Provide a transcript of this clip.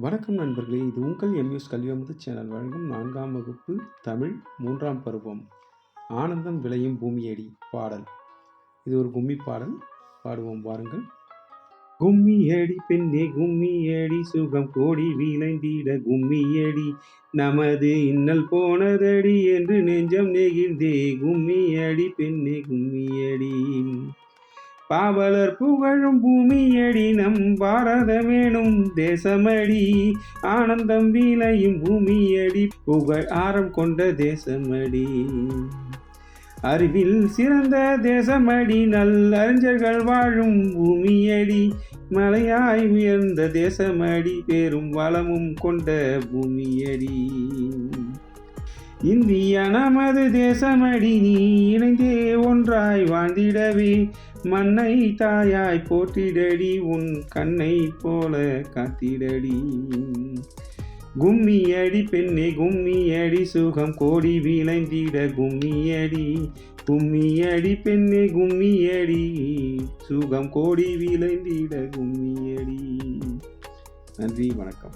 வணக்கம் நண்பர்களே இது உங்கள் எம்யூஸ் கல்வியமுது சேனல். வழங்கும் நான்காம் வகுப்பு தமிழ் மூன்றாம் பருவம். ஆனந்தம் விளையும் பூமியடி பாடல். இது ஒரு கும்மி பாடல். பாடுவோம் பாருங்கள் கும்மியடி பெண்ணே கும்மியடி. சுகம் கோடி விளைந்திட கும்மியடி. நமது இன்னல் போனதடி என்று நெஞ்சம் நெகிழ்ந்தே. கும்மியடி பெண்ணே கும்மியடி. பாவலர் புகழும் பூமியடி நம் பாரதமேனும் தேசமடி. ஆனந்தம் விளையும் பூமியடி புகழ் ஆரம் கொண்ட தேசமடி. அறிவில் சிறந்த தேசமடி நல்லறிஞர்கள் வாழும் பூமியடி. மலையாய் உயர்ந்த தேசமடி பெரும் வளமும் கொண்ட பூமியடி. இந்திய நமது தேசமடி நீ இணைந்தே ஒன்றாய் வாழ்ந்திடவே. மண்ணை தாயாய் போற்றிடடி உன் கண்ணை போல காத்திடடி. கும்மியடி பெண்ணே கும்மியடி சுகம் கோடி விளைந்திட கும்மியடி. கும்மியடி பெண்ணே கும்மியடி சுகம் கோடி விளைந்திட கும்மியடி. நன்றி வணக்கம்.